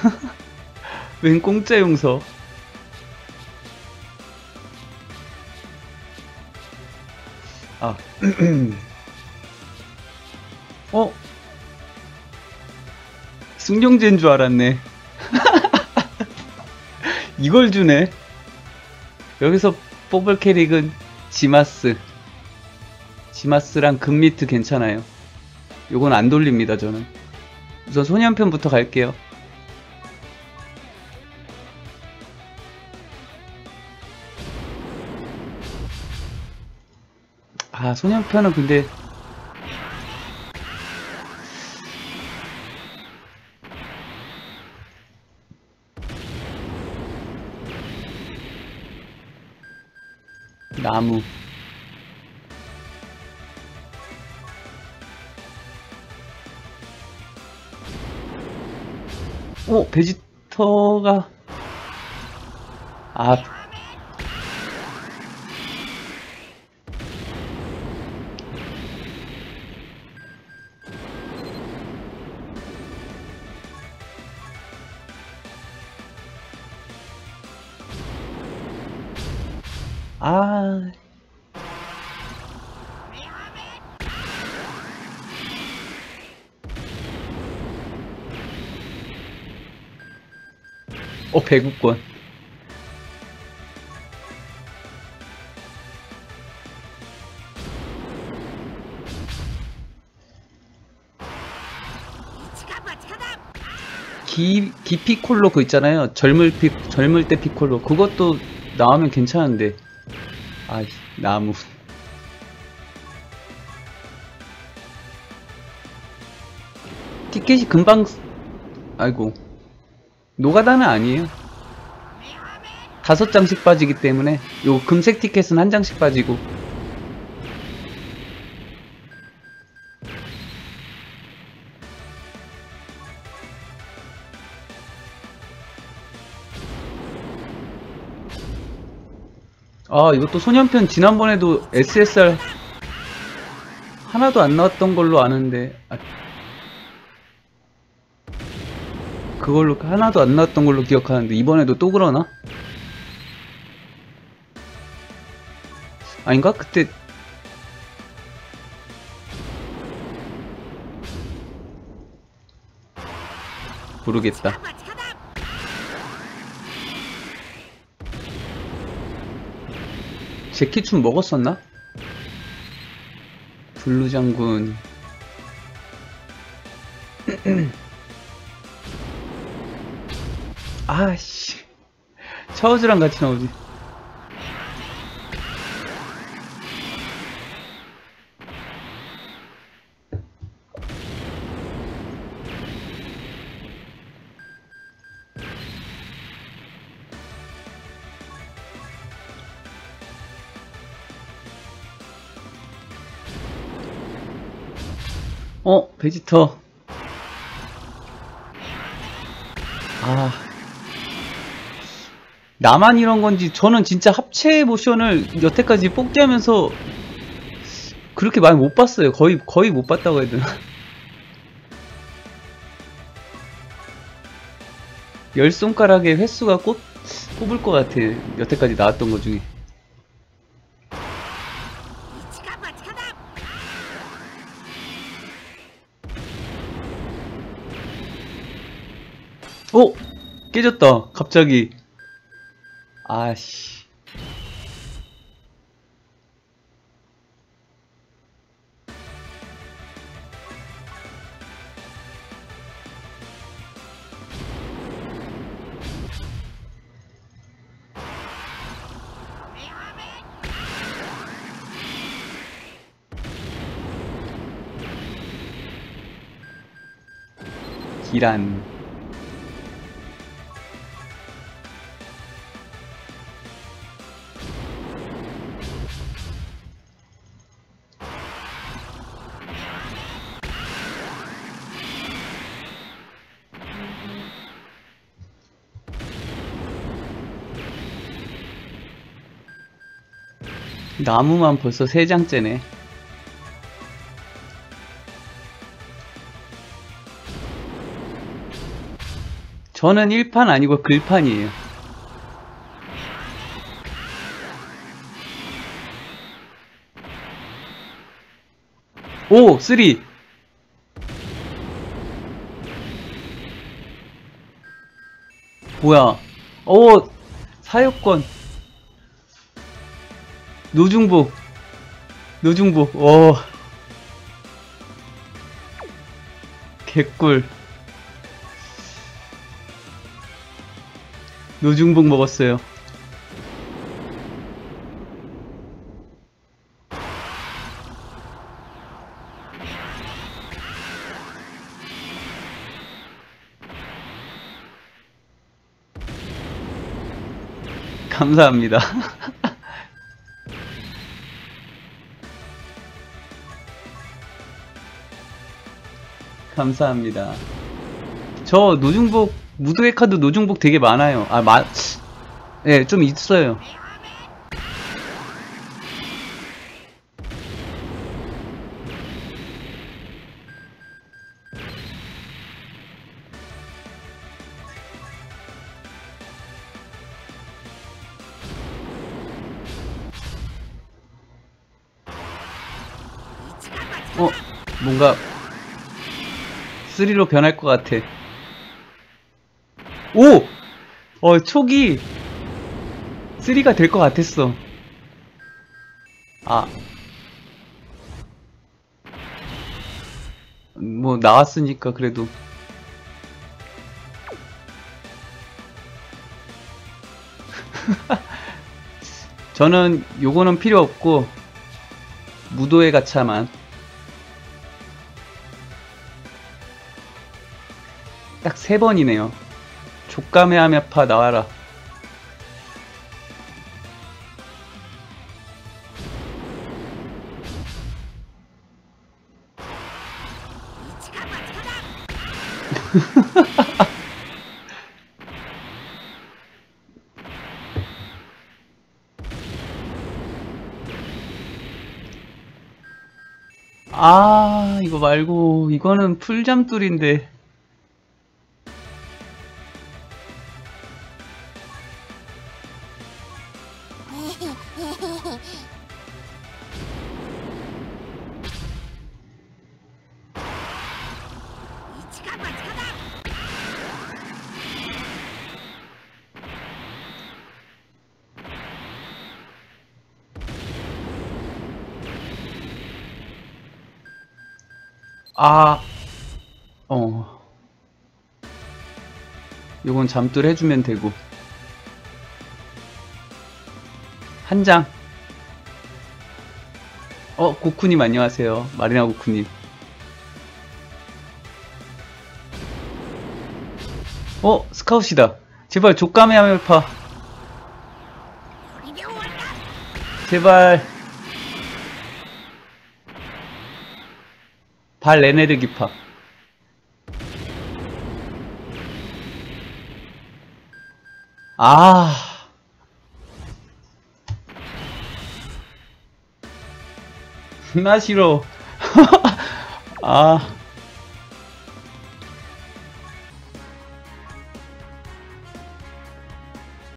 웬 공짜 용서? 아, 어? 승용제인 줄 알았네. 이걸 주네. 여기서 뽑을 캐릭은 지마스. 지마스랑 금미트 괜찮아요. 요건 안 돌립니다, 저는. 우선 소년편부터 갈게요. 아, 소년편은 근데 나무. 오 베지터가 아 아. 어, 배구권. 기, 기피콜로 그 있잖아요. 젊을 피, 젊을 때 피콜로. 그것도 나오면 괜찮은데. 아, 나무. 티켓이 금방, 쓰- 아이고. 노가다는 아니에요. 다섯 장씩 빠지기 때문에, 요 금색 티켓은 한 장씩 빠지고. 아, 이것도 소년편 지난번에도 SSR 하나도 안 나왔던 걸로 아는데, 아, 그걸로 하나도 안 나왔던 걸로 기억하는데, 이번에도 또 그러나? 아닌가? 그때, 모르겠다. 제키춤 먹었었나? 블루 장군. 아씨. 차우즈랑 같이 나오지. 어, 베지터. 아. 나만 이런 건지, 저는 진짜 합체 모션을 여태까지 뽑기 하면서 그렇게 많이 못 봤어요. 거의, 거의 못 봤다고 해야 되나. 열 손가락에 횟수가 꼽, 꼽을 것 같아. 여태까지 나왔던 것 중에. 어? 깨졌다. 갑자기. 아씨. 기란. 나무만 벌써 세 장째네. 저는 1판 아니고 글판이에요. 오! 3! 뭐야? 오! 사육권. 노중복. 노중복. 오. 개꿀. 노중복 먹었어요. 감사합니다. 감사합니다. 저 노중복 무도회 카드 노중복 되게 많아요. 아, 마, 예, 좀 있어요. 어, 뭔가 3로 변할 것 같아. 오! 어, 촉이 3가 될 것 같았어. 아. 뭐, 나왔으니까 그래도. 저는 요거는 필요 없고, 무도회 가차만. 딱 세 번이네요. 족가메하메파 나와라. 아, 이거 말고, 이거는 풀잠돌인데. 아, 어. 요건 잠들 해주면 되고. 한 장. 어, 고쿠님 안녕하세요. 마리나 고쿠님. 어, 스카웃이다. 제발 족가메 하멜파. 제발. 발 레네르기파. 아. 나 싫어. 아.